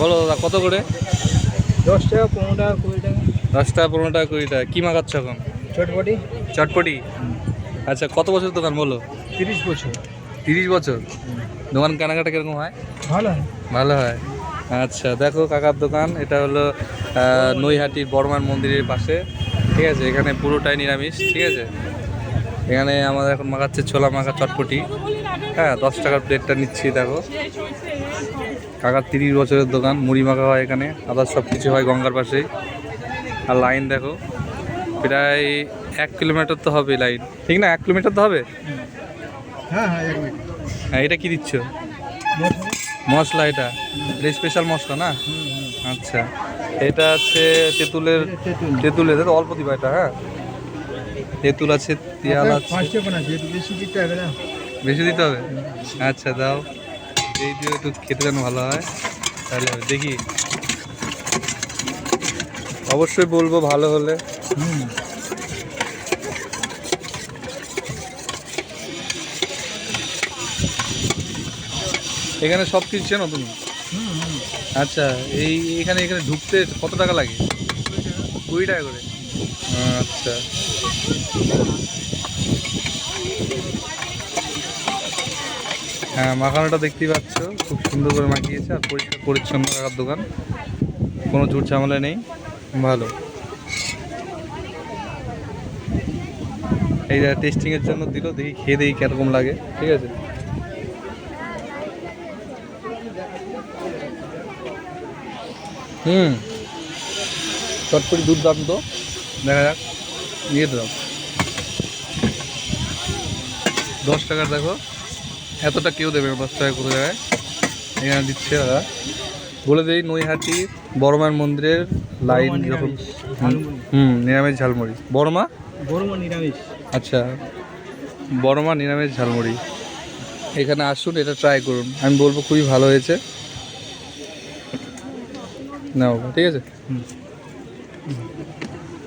বলো দাদা কত করে? দশ টাকা পনেরো টাকা কুড়ি টাকা। দশ টাকা পনেরো টাকা কুড়ি টাকা। কী মাখাচ্ছ এখন? চটপটি। চটপটি? আচ্ছা কত বছর দোকান বলো? তিরিশ বছর। তিরিশ বছর? দোকান কেনাকাটা কীরকম হয়? ভালো হয়। ভালো হয়। আচ্ছা দেখো কাকার দোকান। এটা হলো নৈহাটি বর্মান মন্দিরের পাশে। ঠিক আছে এখানে পুরোটাই নিরামিষ ঠিক আছে? এখানে আমাদের এখন মাখাচ্ছে ছোলা মাখা চটপটি। হ্যাঁ দশ টাকার প্লেটটা নিচ্ছি দেখো। কাকার তিরিশ বছরের দোকান মুড়ি মাখা হয় এখানে আদার সব কিছু হয় গঙ্গার পাশেই। আর লাইন দেখো প্রায় এক কিলোমিটার তো হবে লাইন। ঠিক না? এক কিলোমিটার তো হবে? হ্যাঁ হ্যাঁ হ্যাঁ এটা কি দিচ্ছ? মশলা এটা। এটা স্পেশাল মশলা না? আচ্ছা। এটা আছে তেঁতুলের তেঁতুলের অল্প দিবা এটা হ্যাঁ? তেঁতুল আছে তিয়াল আছে। বেশি দিতে হবে? আচ্ছা দাও। এই দিয়ে একটু খেতে যেন ভালো হয় তাহলে দেখি। অবশ্যই বলব ভালো হলে। এখানে সব কিছু চেনো তুমি? আচ্ছা এই এখানে এখানে ঢুকতে কত টাকা লাগে? কুড়ি টাকা করে? আচ্ছা। মাখানোটা দেখতেই পাচ্ছ। খুব সুন্দর করে মাখিয়েছে আর পরিষ্কার পরিচ্ছন্ন রাখার দোকান। কোনো ঝুট ঝামেলা নেই। ভালো। এই টেস্টিংয়ের জন্য দিল দেখি খেয়ে দেখি কীরকম লাগে ঠিক আছে? হুম। চটপটি দুর্দান্ত। দেখা যাক নিয়ে দাও দশ টাকার দেখো। এতটা কেউ দেবে না দশ টাকা কোনো জায়গায় এখানে দিচ্ছে দাদা। বলে দিই নৈহাটি বড়মার মন্দিরের লাইন যখন হুম। নিরামিষ ঝালমুড়ি। বড়মা? গরম আর নিরামিষ। আচ্ছা। বড়মা নিরামিষ ঝালমুড়ি। এখানে আসুন এটা ট্রাই করুন। আমি বলব খুবই ভালো হয়েছে। না ঠিক আছে? হুম।